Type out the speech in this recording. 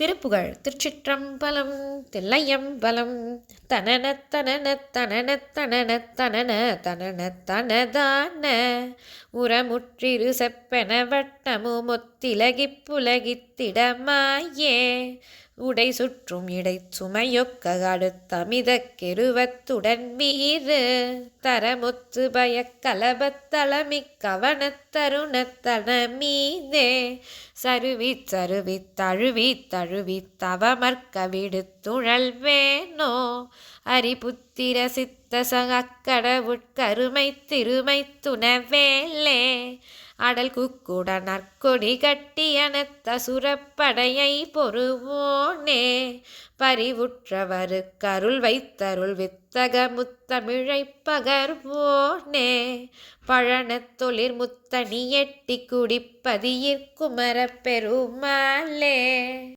திருப்புகழ் திருச்சிற்றம்பலம் தில்லையம்பலம் தனன தனன தனன தனன தனன தனன தனதான. உரமுற்றிரு செப்பென வட்டமு மொத்திலகிப் புலகித்திடமாயே உடை சுற்றும் இடை சுமையொக்க அடுத்தமித கெருவத்துடன் வீறு தரமுத்து பயக் கலபத்தளமிக் கவனத்தருணத்தன மீதே சருவி சருவி தழுவி தழுவி தவமர்க்க விடுத்துழல் வேணோ அரிபுத்திர சித்த சகக்கடவுட்கருமை திருமை துணவேலே. அடல் குக்குட நற்கொடி கட்டியனத்த சுரப்படையை பொறுவோனே. பறிவுற்றவரு கருள் வைத்தருள் வித்தக முத்தமிழை பகர்வோனே. பழனத் தொழிற் முத்தணி எட்டி குடிப்பதியிற் குமர பெருமாளே.